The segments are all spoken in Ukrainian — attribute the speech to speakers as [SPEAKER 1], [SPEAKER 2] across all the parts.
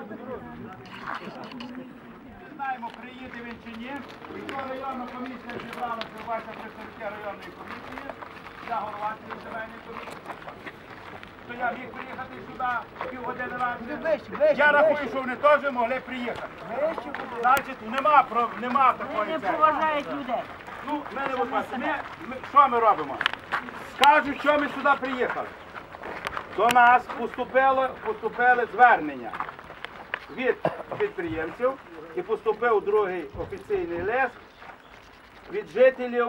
[SPEAKER 1] Не знаємо, приїде він чи ні. Якщо районна комісія зібралася, ваша представники районної комісії, я голова цієї земельної комісії. То я міг приїхати сюди півгодини раніше. Я рахую, що вони теж могли приїхати. Значить, нема, нема такої
[SPEAKER 2] Не поважають людей.
[SPEAKER 1] Ну, мене ми, ми, що ми робимо? Скажуть, що ми сюди приїхали. До нас поступили звернення від підприємців і поступив другий офіційний лист від жителів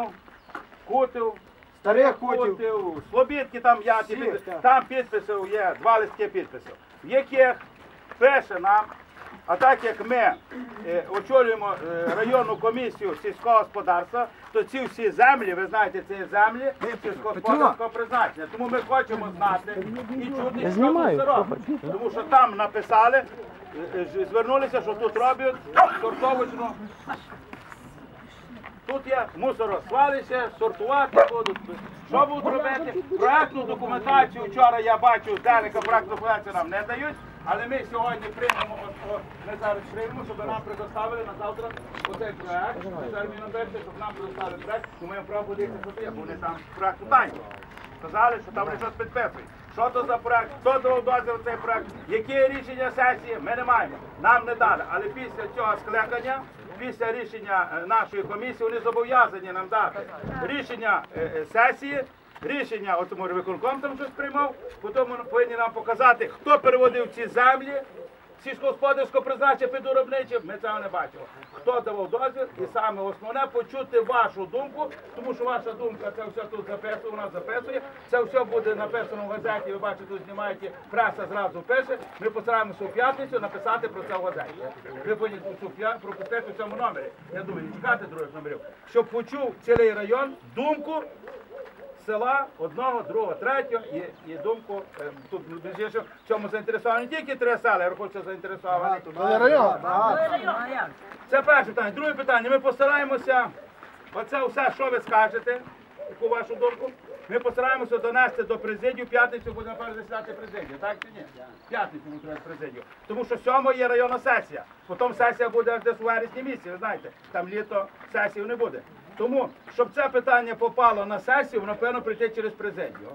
[SPEAKER 1] Кутів,
[SPEAKER 3] Старих.
[SPEAKER 1] Кутів, Слобідки, там я ті підписи. Там підписів є, два листки підписів, в яких пише нам, а так як ми е, очолюємо е, районну комісію сільського господарства, то ці всі землі, ви знаєте, це є землі сільськогосподарського призначення. Тому ми хочемо знати і чути, що тут це робить. Тому що там написали, звернулися, що тут роблять сортовочну Тут є мусоросвалище, сортувати будуть. Що будуть робити? Проектну документацію вчора я бачу, далека проектну документацію нам не дають, але ми сьогодні приймемо, ми зараз приймемо, щоб нам предоставили на завтра оцей проект, терміном дати, щоб нам предоставили проект, і ми право подивитися, що є, бо вони там проекту дають. Сказали, що там щось підписують. Що то за проект? Хто дав дозвіл цей проект? Які рішення сесії? Ми не маємо. Нам не дали. Але після цього скликання, після рішення е, нашої комісії, вони зобов'язані нам дати рішення е, е, сесії. Рішення, от може виконком там щось приймав, потім повинні нам показати, хто переводив ці землі, сільськогосподарського призначення під виробниче, ми цього не бачимо. Хто давав дозвіл, і саме основне почути вашу думку, тому що ваша думка це все тут записує, вона записує. Це все буде написано в газеті. Ви бачите, тут знімаєте, преса зразу пише. Ми постараємося у п'ятницю написати про це в газеті. Ви п'я- пропустити в цьому номері. Я думаю, чекати других номерів, щоб почув цілий район думку села одного, другого, третього і, і думку е, тут більше, що в цьому заінтересовані не тільки три села, я рахую, що заінтересовані.
[SPEAKER 3] район.
[SPEAKER 1] Це перше питання. Друге питання. Ми постараємося, оце все, що ви скажете, яку вашу думку, ми постараємося донести до президію. П'ятницю будемо перше президію, так чи ні? П'ятницю будемо тримати президію. Тому що сьомо є районна сесія. Потім сесія буде аж десь у вересні місяці, ви знаєте, там літо сесії не буде. Тому, щоб це питання попало на сесію, воно повинно прийти через президію.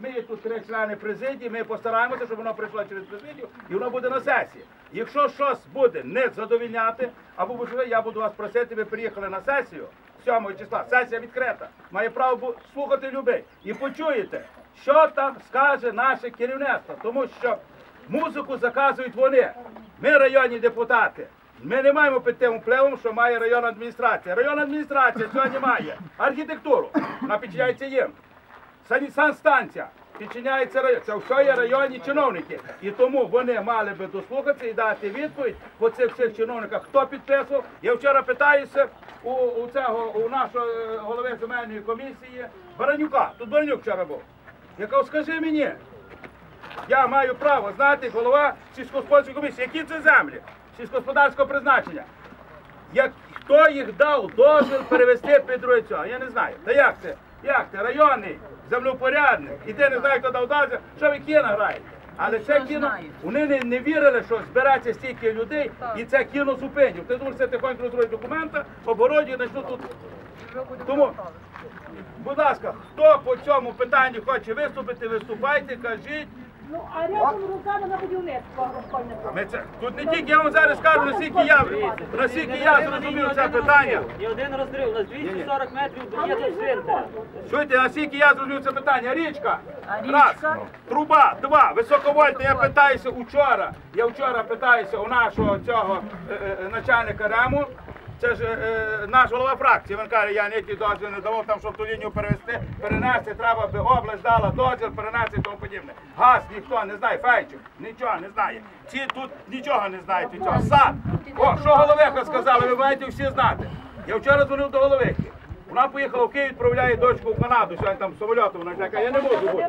[SPEAKER 1] Ми є тут три члени президії, ми постараємося, щоб воно прийшло через президію, і воно буде на сесії. Якщо щось буде не задовільняти, або можливо, я буду вас просити, ви приїхали на сесію 7 числа. Сесія відкрита. Має право слухати людей. І почуєте, що там скаже наше керівництво. Тому що музику заказують вони. Ми районні депутати. Ми не маємо під тим впливом, що має районна адміністрація. Районна адміністрація сьогодні має архітектуру, вона підчиняється їм. Санстанція підчиняється район. Це все є районні чиновники. І тому вони мали би дослухатися і дати відповідь по цих всіх чиновниках, хто підписував. Я вчора питаюся у, у цього у нашого е, голови земельної комісії Баранюка. Тут Баранюк вчора був. Я кажу, скажи мені, я маю право знати голова сільськогосподарської комісії, які це землі сільськогосподарського призначення. Як хто їх дав дозвіл перевести під друге цього? Я не знаю. Та як це? Як це? Районний землепорядник. І ти не знаєш, хто дав дозвіл, що ви кіно граєте? Але це кіно, вони не, не вірили, що збереться стільки людей, і це кіно зупинів. Ти думаєш, це тихонько розроють документи, обгороді, і почнуть тут. Тому, будь ласка, хто по цьому питанні хоче виступити, виступайте, кажіть.
[SPEAKER 4] Ну, а рядом руками на будівництво.
[SPEAKER 1] Ми це тут не тільки я вам зараз скажу, наскільки я наскільки я зрозумів це питання.
[SPEAKER 5] І один розрив, у нас 240 метрів до є до цвинтаря.
[SPEAKER 1] Чуєте, наскільки я зрозумів це питання? Річка. Раз. Труба. Два. Високовольтна. Я питаюся учора. Я вчора питаюся у нашого цього е, е, начальника РЕМу. Це ж е, е, наш голова фракції. Він каже, я ніякий дозвіл не давав там, щоб ту лінію перевести, перенести, треба би область дала дозвіл, перенести і тому подібне. Газ ніхто не знає, Фейчук, нічого не знає. Ці тут нічого не знають від цього. Сад. О, що головиха сказали, ви маєте всі знати. Я вчора дзвонив до головихи. Вона поїхала в Київ, відправляє дочку в Канаду, сьогодні там самольотом, вона каже, я не можу бути.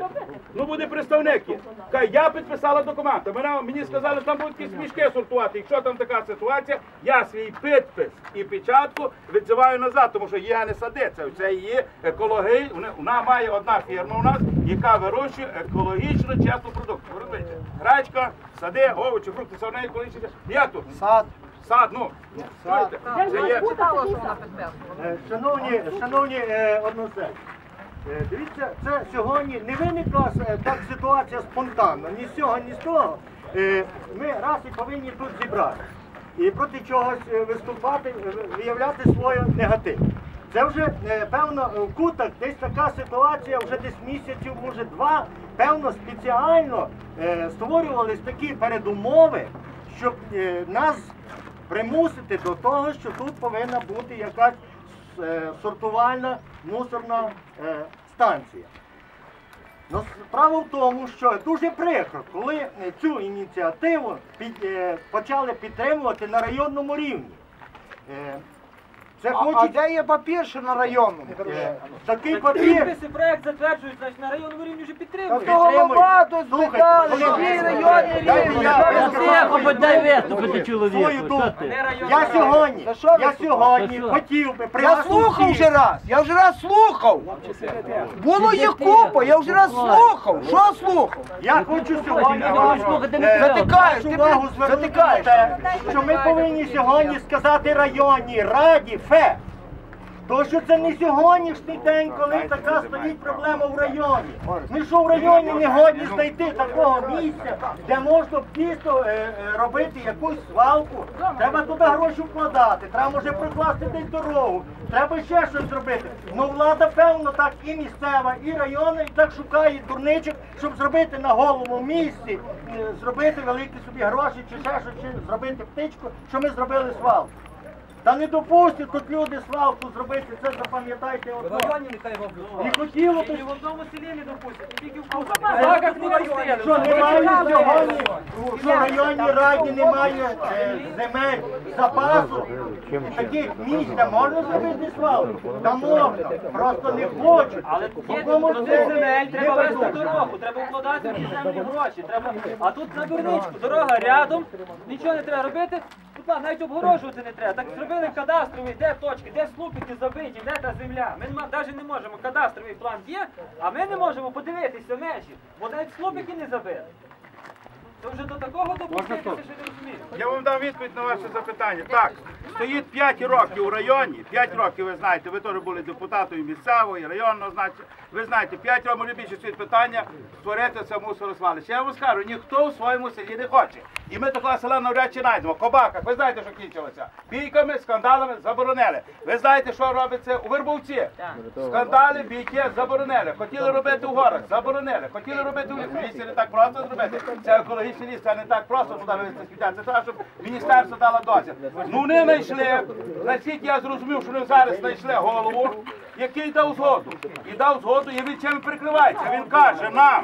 [SPEAKER 1] Ну буде представник. Каже, я підписала документи. Мене, мені сказали, там будуть якісь мішки сортувати. Якщо там така ситуація, я свій підпис і печатку відзиваю назад, тому що я не садиться. Це її екологи. Вона, має одна фірма у нас, яка вирощує екологічно чесну продукцію. Гречка, сади, овочі, фрукти, це вона екологічно. Я тут.
[SPEAKER 2] Сад.
[SPEAKER 1] Сад, ну, знаєте, це є.
[SPEAKER 2] Е, Шановні, шановні е, односельці, е, дивіться, це сьогодні не виникла е, так ситуація спонтанно, ні з цього, ні з того. Е, Ми раз і повинні тут зібрати і проти чогось е, виступати, е, виявляти свою негатив. Це вже, е, певно, в кутах десь така ситуація, вже десь місяців, може два, певно, спеціально е, створювались такі передумови, щоб е, нас примусити до того, що тут повинна бути якась е, сортувальна мусорна е, станція. Но справа в тому, що дуже прикро, коли е, цю ініціативу під, почали підтримувати на районному рівні. Це
[SPEAKER 3] А, а
[SPEAKER 2] хочуть
[SPEAKER 3] де є папір, що на районному?
[SPEAKER 2] е, такий папір.
[SPEAKER 5] Підписи проект затверджують, значить на районному рівні вже
[SPEAKER 3] Та
[SPEAKER 5] підтримують.
[SPEAKER 3] того
[SPEAKER 2] підтримують.
[SPEAKER 3] багато
[SPEAKER 2] Слухайте,
[SPEAKER 3] збирали,
[SPEAKER 2] Володя,
[SPEAKER 3] всі районні
[SPEAKER 2] дайте
[SPEAKER 3] рівні.
[SPEAKER 2] я- я скажу
[SPEAKER 6] Тихо,
[SPEAKER 2] свою
[SPEAKER 6] дай виступити чоловіку.
[SPEAKER 2] Свою
[SPEAKER 6] Що ти?
[SPEAKER 2] Я сьогодні,
[SPEAKER 3] Та що ви
[SPEAKER 2] я сьогодні хотів би при
[SPEAKER 3] Я
[SPEAKER 2] вас
[SPEAKER 3] слухав
[SPEAKER 2] усіх-
[SPEAKER 3] вже раз, я вже раз слухав. Було їх купа, я вже раз слухав. Що слухав?
[SPEAKER 2] Я хочу сьогодні
[SPEAKER 6] слухайте, не треба.
[SPEAKER 3] Затикаєш, ти
[SPEAKER 2] увагу звернути на
[SPEAKER 3] затикаєш.
[SPEAKER 2] те, що ми повинні сьогодні сказати районній раді ФЕ. То що це не сьогоднішній день, коли така стоїть проблема в районі. Ми що в районі не годні знайти такого місця, де можна дійсно е, е, робити якусь свалку. Треба туди гроші вкладати, треба може прокласти десь дорогу, треба ще щось зробити. Ну влада, певно, так і місцева, і районна, і так шукає дурничок, щоб зробити на голому місці, е, зробити великі собі гроші, чи ще щось, чи зробити птичку, що ми зробили свалку. Та не допустять тут люди свалку зробити, це запам'ятайте
[SPEAKER 5] В
[SPEAKER 2] одно.
[SPEAKER 5] районі нехай роблять.
[SPEAKER 2] І хотіло
[SPEAKER 5] І в одному селі не допустять, тільки в Кузові. Так, як не районі.
[SPEAKER 2] що немає сьогодні, що в районній раді немає е, земель запасу, таких місць, де можна зробити свалку. Та можна, просто не хочуть.
[SPEAKER 5] Але є до цих земель треба вести дорогу, треба вкладати в землі гроші. Треба... А тут на дурничку, дорога рядом, нічого не треба робити. Ладно, навіть обгорожувати не треба. Так зробили кадастровий, де точки, де слупики забиті, де та земля. Ми навіть не можемо, кадастровий план є, а ми не можемо подивитися межі, бо навіть слупики не забили. То вже до такого допуститися, що не розумієш.
[SPEAKER 1] Я вам дам відповідь на ваше запитання. Так, стоїть 5 років у районі, 5 років ви знаєте, ви теж були депутатом і місцевого, і районного, значить, ви знаєте, 5 років може більше стоїть питання створити це мусоросвалище. Я вам скажу, ніхто в своєму селі не хоче. І ми такого села навряд чи знайдемо. Кобака, ви знаєте, що кінчилося? Бійками, скандалами заборонили. Ви знаєте, що робиться у Вербовці? Скандали, бійки заборонили. Хотіли робити у горах, заборонили. Хотіли робити у лісі. Не так просто зробити. Це екологічний ліс, це не так просто туди вивезти сміття. Це треба, щоб міністерство дало дозвіл. Ну вони знайшли, наскільки я зрозумів, що вони зараз знайшли голову, який дав згоду. І дав згоду, і він чим прикривається. Він каже нам,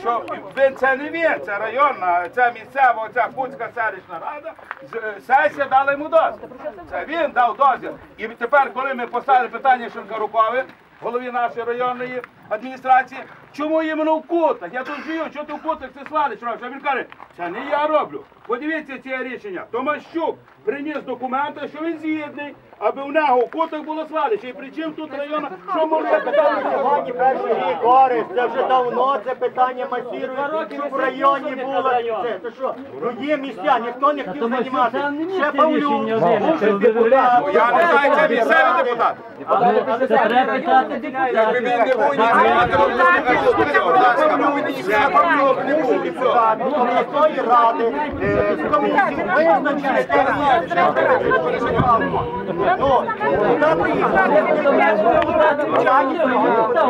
[SPEAKER 1] що він це не він, це районна, це місцева, ця Куцька селищна рада. е, Сесія дала йому дозвіл. Це він дав дозвіл. І тепер, коли ми поставили питання Шинкарукові, голові нашої районної адміністрації, чому іменно в кутах? Я тут живу, що ти в кутах це свалиш? А він каже, це не я роблю. Подивіться це рішення. Томащук приніс документи, що він згідний, аби в нього в кутах було свалище. І при чим тут район, що може я питати?
[SPEAKER 2] Сьогодні перший рік Орис, це вже давно це питання масірує, щоб в районі було це. Це що? Ну є місця, ніхто не хотів займатися. Ще Павлюк, бувший депутат.
[SPEAKER 1] Я не знаю, це місцеві депутати.
[SPEAKER 6] Це треба питати депутатів.
[SPEAKER 2] Ще Павлюк не був депутатом обласної ради, з комісії визначили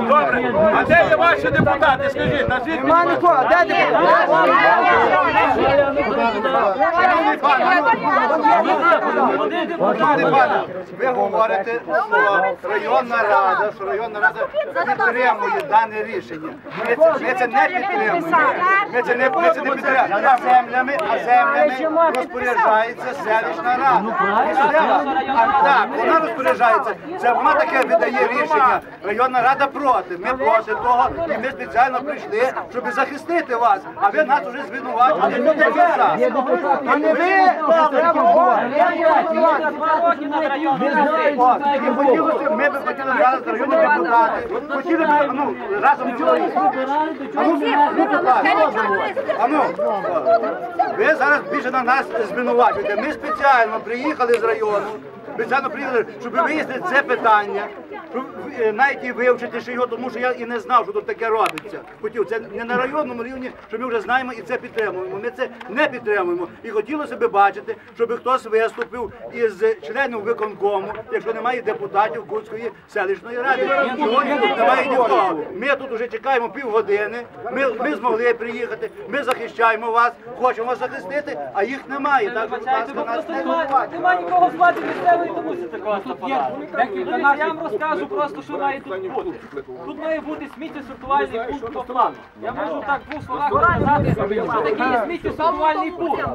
[SPEAKER 1] Добре, а де є ваші депутати? Скажіть,
[SPEAKER 3] Нема нікого, де
[SPEAKER 5] Один депутат.
[SPEAKER 7] Ви говорите, що районна рада, що районна рада підтримує дане рішення. Ми це, не підтримуємо. Ми це не. А землями, а землями розпоряджається селищна рада. Так, вона розпоряджається. Це вона таке видає рішення. Районна рада проти. Ми проти того, і ми спеціально прийшли, щоб захистити вас. А ви нас вже звинувачуєте. Це.
[SPEAKER 3] А не ви,
[SPEAKER 7] ми б хотіли зараз районні депутати, хотіли б, ну, разом з вами. А ну, ну, будь ласка. А ну, ви зараз більше на нас звинувачуєте. Ми спеціально приїхали з району, спеціально приїхали, щоб вияснити це питання, щоб е, навіть і вивчити ще його, тому що я і не знав, що тут таке робиться. Хотів, це не на районному рівні, що ми вже знаємо і це підтримуємо. Ми це не підтримуємо. І хотілося б бачити, щоб хтось виступив із членів виконкому, якщо немає депутатів Кутської селищної ради. Сьогодні тут немає нікого. Ми тут вже чекаємо півгодини. Ми, ми змогли приїхати, ми захищаємо вас, хочемо вас захистити, а їх немає. Так, будь ласка, нас не
[SPEAKER 5] немає нікого з влади місцевої, тому що нападати. Дивіться, я вам розкажу просто, що має тут бути. Тут має бути сміттєсортувальний пункт по плану. Я можу так в двох словах розказати, що таке є сміттєсортувальний пункт.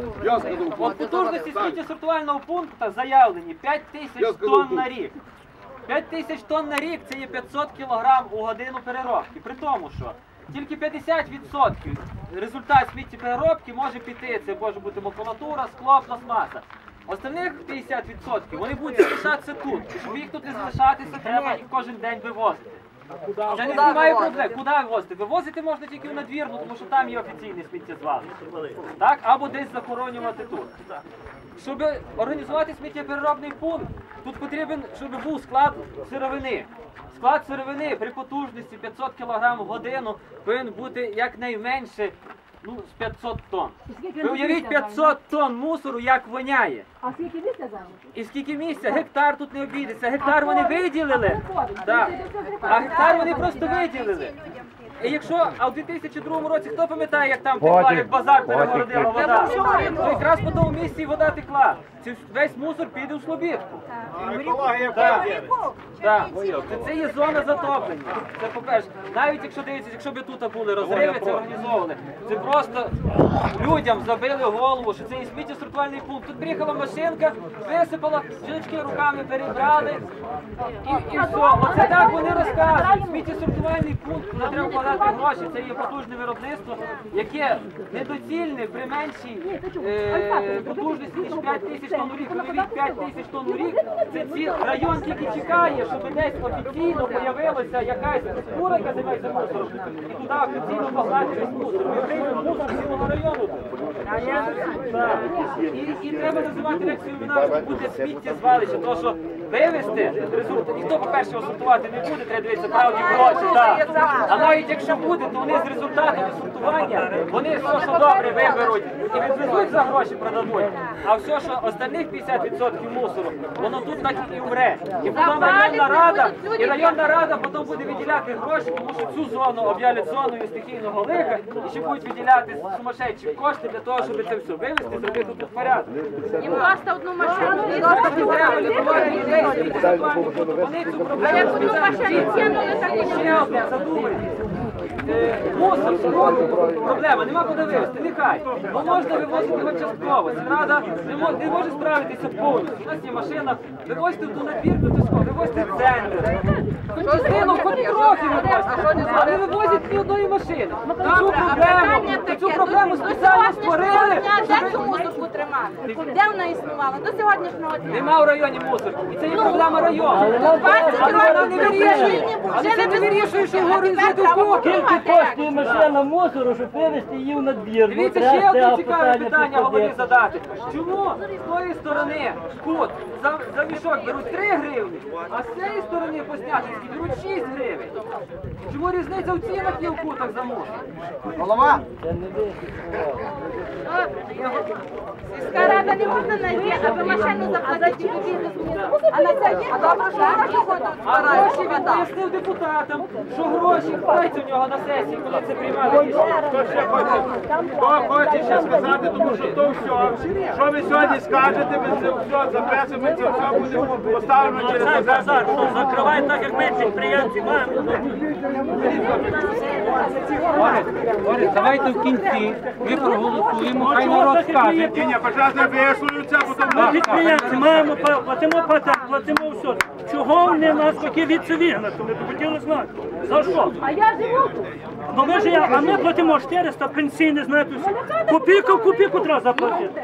[SPEAKER 5] От потужності сміттєсортувального пункту заявлені 5 тисяч тонн на рік. 5 тисяч тонн на рік це є 500 кілограм у годину переробки. При тому, що тільки 50% результат сміттєпереробки може піти. Це може бути макулатура, скло, пластмаса. Остальних 50% вони будуть залишатися тут. Щоб їх тут не залишатися, треба їх кожен день вивозити. Це не немає проблем. Куди вивозити? Вивозити можна тільки в надвірну, тому що там є офіційне сміттєзвалище. Так? Або десь захоронювати тут. Щоб організувати сміттєпереробний пункт, тут потрібен, щоб був склад сировини. Склад сировини при потужності 500 кг в годину повинен бути якнайменше ну, з 500 тонн. Ви уявіть 500 тонн мусору, як воняє.
[SPEAKER 4] А скільки місця зараз?
[SPEAKER 5] І скільки місця? Гектар тут не обійдеться. Гектар вони виділили. А гектар вони просто виділили. І якщо, а в 2002 році хто пам'ятає, як там текла, як базар перегородила вода? То якраз по тому місці вода текла. Це весь мусор піде в Слобідку. Так. Це, це є зона затоплення. Це по-перше. Навіть якщо дивіться, якщо б тут були розриви, це організовували. Це просто людям забили голову, що це є сміттєсортувальний пункт. Тут приїхала машинка, висипала, жіночки руками перебрали. І, і все. Оце так вони розказують. Сміттєсортувальний пункт, куди треба вкладати гроші. Це є потужне виробництво, яке недоцільне при меншій е, потужності, ніж 5 тисяч тонн у рік. Уявіть, 5 тисяч тонн у рік. Це ці район тільки чекає, щоб десь офіційно появилася якась структура, яка займається мусором. І туди офіційно погладити мусор. Ми приймемо мусор цілого району. І, і треба називати лекцію вина, що буде сміттєзвалище, тому що вивезти результат, ніхто, по-перше, його сортувати не буде, треба дивитися правді гроші. А навіть якщо буде, то вони з результатами сортування, вони все, що добре виберуть і відвезуть за гроші, продадуть. А все, що остальних 50% мусору, воно тут так і умре. І потім районна рада, і районна рада потім буде виділяти гроші, тому що цю зону об'являть зоною стихійного лиха, і ще будуть виділяти сумасшедші кошти для того, щоб це все вивезти, зробити тут порядок.
[SPEAKER 8] Їм просто одну машину і
[SPEAKER 5] Треба лікувати людей, сміттєсортувальний пункт. Вони цю проблему
[SPEAKER 8] як одну машину
[SPEAKER 5] спеціально
[SPEAKER 8] ціною, так і
[SPEAKER 5] І ще одне, задумайтесь. Е, Мусор сьогодні проблема, нема куди вивезти, нехай. Бо можна вивозити його частково. Сільрада не може, не може справитися повністю. У нас є машина, вивозьте ту надвір, до тиску, вивозьте в центр. Частину, хоч трохи вивозьте, не вивозять ні одної машини. Цю проблему, цю проблему спеціально створили.
[SPEAKER 8] Де цю мусорку тримати? Де вона існувала? До сьогоднішнього дня.
[SPEAKER 5] Нема в районі мусорки. І це є проблема району.
[SPEAKER 8] Двадцять
[SPEAKER 5] Але вона не вирішує. Але це не вирішує, що
[SPEAKER 8] тепер
[SPEAKER 5] жити
[SPEAKER 8] треба
[SPEAKER 5] поки.
[SPEAKER 6] Скільки коштує машина мусору, щоб вивезти її в надвір? Ну,
[SPEAKER 5] Дивіться, ще одне цікаве питання голові задати. Чому з тої сторони кут за, за мішок беруть 3 гривні, а з цієї сторони Поснятинській беруть 6 гривень? Чому різниця в цінах є в кутах за мусор?
[SPEAKER 7] Голова?
[SPEAKER 8] Сільська рада не можна знайти, аби машину заплатити. А на це є добре, що гроші ходять.
[SPEAKER 5] Гроші він пояснив депутатам, що гроші хватить у нього на сесії, коли це приймали рішення.
[SPEAKER 1] Хто ще хоче? Хто хоче ще сказати, тому що то все. Що ви сьогодні скажете, ми це все записуємо, це все буде поставлено через газету.
[SPEAKER 6] Закривай так, як ми підприємці маємо.
[SPEAKER 5] Борис, давайте в кінці ми проголосуємо, хай народ скаже.
[SPEAKER 1] Ні, пожалуйста, висловлюються, потім...
[SPEAKER 6] Ми підприємці маємо платимо патент, платимо все. Чого вони нас такі відсовігнати? Ми б хотіли знати. За що?
[SPEAKER 4] А я живу тут.
[SPEAKER 6] Ну ми ж я, а ми платимо 400 пенсійні, знаєте, копійку в копійку треба заплатити.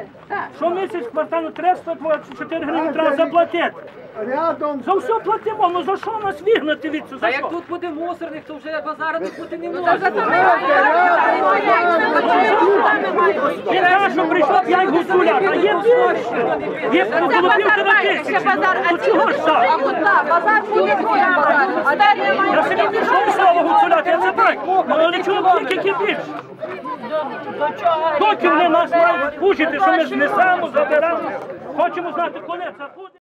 [SPEAKER 6] Що місяць кварталу 324 гривні треба заплатити.
[SPEAKER 2] Рядом
[SPEAKER 6] За все платимо, ну за що нас вигнати від це?
[SPEAKER 5] А
[SPEAKER 6] За
[SPEAKER 5] як
[SPEAKER 6] що?
[SPEAKER 5] тут буде мусорник, то вже базарити бути не.
[SPEAKER 6] Є те, що прийшло 5 гусулят, а є більше. Є було півтора тисячі. Ну чого ж так?
[SPEAKER 8] А от так, базар буде базар. А далі
[SPEAKER 6] Я собі пішов слава гуцуляти, я це так. Ну але нас мають пушити, що ми знесемо, заберемо. Хочемо знати, коли це буде.